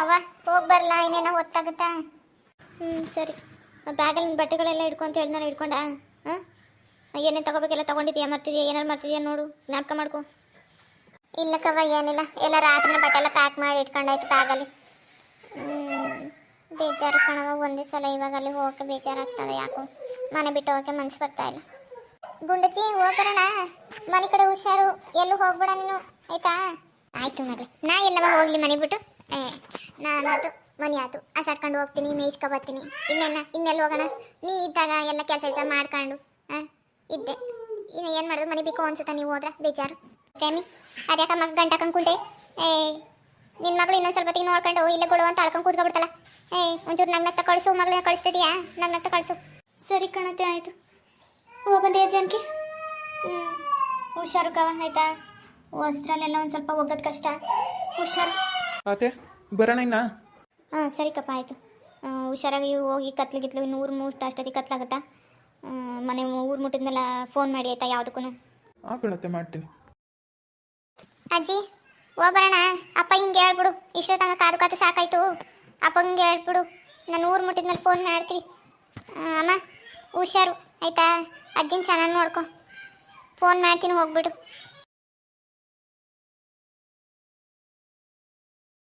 ಅವ, ಹೋಗಿ ಬರಲ್ಲ ಇನ್ನೇನೋ ಹೊತ್ತಾಗುತ್ತಾ? ಹ್ಞೂ ಸರಿ. ಬ್ಯಾಗಲ್ಲಿ ಬಟ್ಟೆಗಳೆಲ್ಲ ಇಟ್ಕೊಂತ ಹೇಳ್ದಾರ ಇಟ್ಕೊಂಡ ಹಾಂ ಏನೇನು ತಗೋಬೇಕೆಲ್ಲ ತಗೊಂಡಿದ್ಯಾ, ಮರ್ತಿದ್ಯಾ, ಏನಾರು ಮರ್ತಿದ್ಯಾ ನೋಡು, ಜ್ಞಾಪಕ ಮಾಡ್ಕೊ. ಇಲ್ಲ ಕವ ಏನಿಲ್ಲ. ಎಲ್ಲ ರಾತ್ರಿನ ಬಟ್ಟೆ ಎಲ್ಲ ಪ್ಯಾಕ್ ಮಾಡಿ ಇಟ್ಕೊಂಡಾಯ್ತು ಬ್ಯಾಗಲ್ಲಿ. ಬೇಜಾರು ಕಣವ ಒಂದೇ ಸಲ ಇವಾಗ ಅಲ್ಲಿ ಹೋಗಕ್ಕೆ ಬೇಜಾರಾಗ್ತದೆ ಯಾಕೋ. ಮನೆ ಬಿಟ್ಟು ಹೋಗಕ್ಕೆ ಮನ್ಸು ಬರ್ತಾ ಇಲ್ಲ. ಗುಂಡತಿ ಹೋಗೋಣ ಮನೆ ಕಡೆ ಹುಷಾರು. ಎಲ್ಲೂ ಹೋಗ್ಬೇಡ ನೀನು, ಆಯ್ತಾ? ಆಯ್ತು ಮರ್ರಿ ನಾ ಎಲ್ಲವ ಹೋಗ್ಲಿ ಮನೆ ಬಿಟ್ಟು. ಏ ನಾನು ಅದು ಮನೆ ಆಯ್ತು ಅಸಾಡ್ಕೊಂಡು ಹೋಗ್ತೀನಿ ಮೇಯ್ಸ್ಕೊ ಬರ್ತೀನಿ ಇನ್ನೇನ ಇನ್ನೆಲ್ಲಿ ಹೋಗೋಣ? ನೀ ಇದ್ದಾಗ ಎಲ್ಲ ಕೆಲಸ ಕೆಲಸ ಮಾಡ್ಕೊಂಡು ಹಾಂ ಇದ್ದೆ. ಇನ್ನು ಏನು ಮಾಡೋದು? ಮನೆ ಬೇಕು ಅನ್ಸುತ್ತಾ ನೀವು ಹೋದ್ರೆ? ಬೇಜಾರು. ಪ್ರೇಮಿ ಅದ್ಯಾಕ ಮಗ ಗಂಟ ಕುಂಟೆ ಏ ನಿನ್ನ ಮಗಳು ಇನ್ನೊಂದು ಸ್ವಲ್ಪ ಹೊತ್ತಿಗೆ ನೋಡ್ಕೊಂಡು ಇಲ್ಲ ಕೊಡು ಅಂತ ಅಳ್ಕೊಂಡು ಕೂತ್ಕೊಬಿಡ್ತಲ್ಲ. ಏ, ಒಂಚೂರು ನಗ್ನತ್ತ ಕಳಿಸು, ಮಗಳನ್ನ ಕಳಿಸ್ತಿದ್ಯಾ? ನಗ್ನತ್ತ ಕಳಿಸು. ಸರಿ ಕಣತೆ, ಆಯಿತು. ಹೋಗೋದೇ ಜನಕ್ಕೆ ಹುಷಾರು ಕವ ಆಯ್ತಾ? ವಸ್ತ್ರಲ್ಲೆಲ್ಲ ಒಂದು ಸ್ವಲ್ಪ ಹೋಗೋದು ಕಷ್ಟ. ಹುಷಾರು. ಅತ್ತೆ ಬರೋಣ ಇನ್ನ? ಹಾಂ ಸರಿ ಕಪ್ಪ ಆಯಿತು ಹುಷಾರಾಗಿ ಹೋಗಿ ಕತ್ಲು ಗಿತ್ಲು ಇನ್ನು ಊರು ಮುಟ್ಟ ಅಷ್ಟೊತ್ತಿಗೆ ಕತ್ಲಾಗತ್ತ? ಮನೆ ಊರು ಮುಟ್ಟಿದ್ಮೇಲೆ ಫೋನ್ ಮಾಡಿ ಆಯ್ತಾ ಯಾವುದಕ್ಕೂ? ಆ ಕಣತ್ತೆ ಮಾಡ್ತೀನಿ. ಅಜ್ಜಿ ಹೋಗ್ಬರೋಣ ಅಪ್ಪ ಹಿಂಗೆ ಹೇಳ್ಬಿಡು. ಇಷ್ಟೊತ್ತಂಗ ಕಾದು ಕಾದು ಸಾಕಾಯ್ತು. ಅಪ್ಪ ಹಿಂಗೆ ಹೇಳ್ಬಿಡು. ನಾನು ಊರು ಮುಟ್ಟಿದ್ಮೇಲೆ ಫೋನ್ ಮಾಡ್ತೀವಿ ಅಮ್ಮ ಹುಷಾರು. ಆಯ್ತಾ? ಅಜ್ಜಿನ ಚೆನ್ನಾಗಿ ನೋಡ್ಕೊ. ಫೋನ್ ಮಾಡ್ತೀನಿ ಹೋಗ್ಬಿಡು.